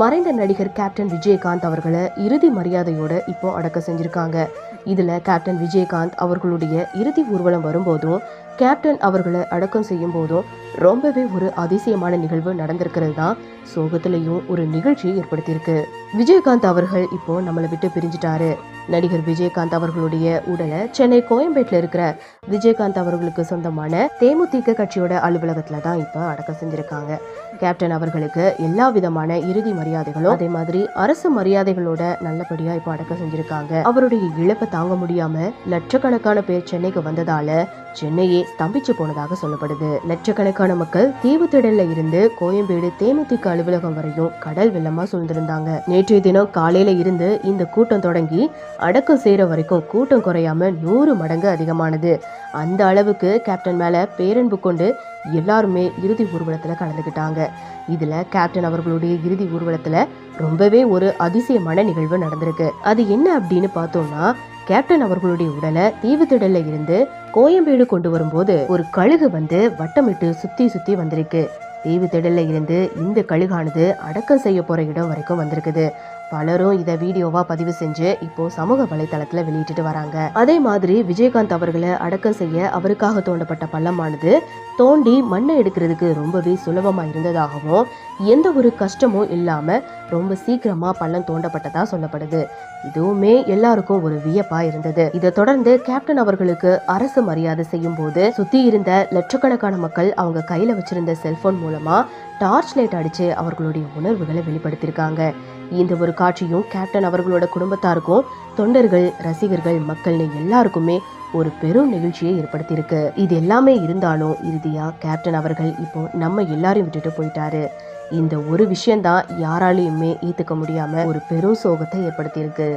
மறைந்த நடிகர் கேப்டன் விஜயகாந்த் அவர்களை இறுதி மரியாதையோட இப்போ அடக்கம் செஞ்சிருக்காங்க. இதுல கேப்டன் விஜயகாந்த் அவர்களுடைய இறுதி ஊர்வலம் வரும்போதும் கேப்டன் அவர்களை அடக்கம் செய்யும் போதும் ரொம்பவே ஒரு அதிசயமான நிகழ்வு நடந்திருக்கிறது தான். சோகத்திலையும் ஒரு நிகழ்ச்சியை ஏற்படுத்தியிருக்கு. விஜயகாந்த் அவர்கள் இப்போ நம்மளை விட்டு பிரிஞ்சிட்டாரு. நடிகர் விஜயகாந்த் அவர்களுடைய உடலை சென்னை கோயம்பேட்டில் இருக்கிற விஜயகாந்த் அவர்களுக்கு சொந்தமான தேமுதிக கட்சியோட அலுவலகத்துல தான் இப்போ அடக்கம் செஞ்சிருக்காங்க. கேப்டன் அவர்களுக்கு எல்லா விதமான இறுதி மரியாதைகளும் அதே மாதிரி அரசு மரியாதைகளோட நல்லபடியா இப்போ அடக்கம் செஞ்சிருக்காங்க. அவருடைய இழப்பை தாங்க முடியாம லட்சக்கணக்கான பேர் சென்னைக்கு வந்ததால சென்னையே ஸ்தம்பிச்சு போனதாக சொல்லப்படுது. லட்சக்கணக்கான மக்கள் தீவுத்திடல்ல இருந்து கோயம்பேடு தேமுதிக அலுவலகம் வரையும் கடல் வெள்ளமா சூழ்ந்திருந்தாங்க. நேற்றைய தினம் காலையில இருந்து இந்த கூட்டம் தொடங்கி அடக்கம் செய்யற வரைக்கும் கூட்டம் குறையாம நூறு மடங்கு அதிகமானது. அந்த அளவுக்கு கேப்டன் மேல பேரன்பு கொண்டு எல்லாருமே இறுதி ஊர்வலத்துல கலந்துக்கிட்டாங்க இதுல கேப்டன் அவர்களுடைய இறுதி ஊர்வலத்துல ரொம்பவே ஒரு அதிசயமான நிகழ்வு நடந்திருக்கு. அது என்ன அப்படின்னு பார்த்தோம்னா கேப்டன் அவர்களுடைய உடலை தீவுத்திடல்ல இருந்து கோயம்பேடு கொண்டு வரும்போது ஒரு கழுகு வந்து வட்டமிட்டு சுத்தி சுத்தி வந்திருக்கு. தீவு திடல்ல இருந்து இந்த கழுகானது அடக்கம் செய்ய போற இடம் வரைக்கும் வந்திருக்குது. பலரும் இதை வீடியோவா பதிவு செஞ்சு இப்போ சமூக வலைதளத்துல வெளியிட்டுட்டு வராங்க. அதே மாதிரி விஜயகாந்த் அவர்களை அடக்கம் செய்ய அவருக்காக தோண்டப்பட்ட பள்ளமானது தோண்டி மண்ணை எடுக்கிறதுக்கு ரொம்பவே சுலபமா இருந்ததாகவும் எந்த ஒரு கஷ்டமும் இல்லாம ரொம்ப சீக்கிரமா பள்ளம் தோண்டப்பட்டதா சொல்லப்படுது. இதுவுமே எல்லாருக்கும் ஒரு வியப்பா இருந்தது. இதை தொடர்ந்து கேப்டன் அவர்களுக்கு அரசு மரியாதை செய்யும் போது சுத்தி இருந்த லட்சக்கணக்கான மக்கள் அவங்க கையில வச்சிருந்த செல்போன் மூலமா டார்ச் லைட் அடித்து அவர்களுடைய உணர்வுகளை வெளிப்படுத்தியிருக்காங்க. இந்த ஒரு காட்சியும் கேப்டன் அவர்களோட குடும்பத்தாருக்கும் தொண்டர்கள் ரசிகர்கள் மக்கள்னு எல்லாருக்குமே ஒரு பெரும் நிகழ்ச்சியை ஏற்படுத்தியிருக்கு. இது எல்லாமே இருந்தாலும் இறுதியாக கேப்டன் அவர்கள் இப்போ நம்ம எல்லாரையும் விட்டுட்டு போயிட்டாரு. இந்த ஒரு விஷயம்தான் யாராலையுமே ஈத்துக்க முடியாம ஒரு பெரும் சோகத்தை ஏற்படுத்தியிருக்கு.